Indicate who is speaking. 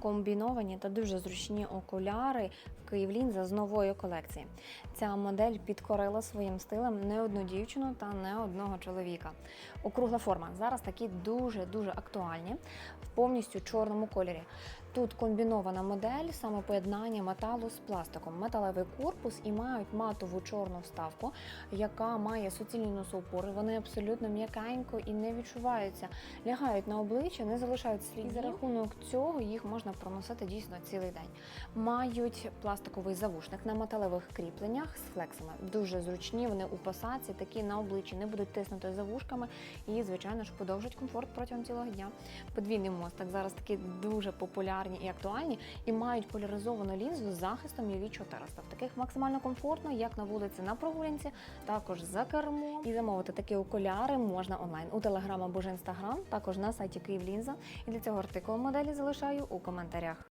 Speaker 1: комбіновані та дуже зручні окуляри в Київлінза з нової колекції. Ця модель підкорила своїм стилем не одну дівчину та не одного чоловіка. Округла форма зараз такі дуже дуже актуальні в повністю чорному кольорі. Тут комбінована модель, саме поєднання металу з пластиком, металевий корпус і мають матову чорну вставку, яка має суцільні носоупори. Вони абсолютно м'якенько і не відчуваються, лягають на обличчя, не залишають слідів. І за рахунок цього їх можна проносити дійсно цілий день. Мають пластиковий завушник на металевих кріпленнях з флексами. Дуже зручні. Вони у посадці, такі на обличчі не будуть тиснути за вушками і, звичайно ж, подовжать комфорт протягом цілого дня. Подвійний мостик зараз такі дуже популярні і актуальні, і мають поляризовану лінзу з захистом UV 400. В таких максимально комфортно, як на вулиці на прогулянці, також за кермо. І замовити такі окуляри можна онлайн у телеграм або ж інстаграм, також на сайті Київлінза. І для цього артикул моделі залишаю у коментарях.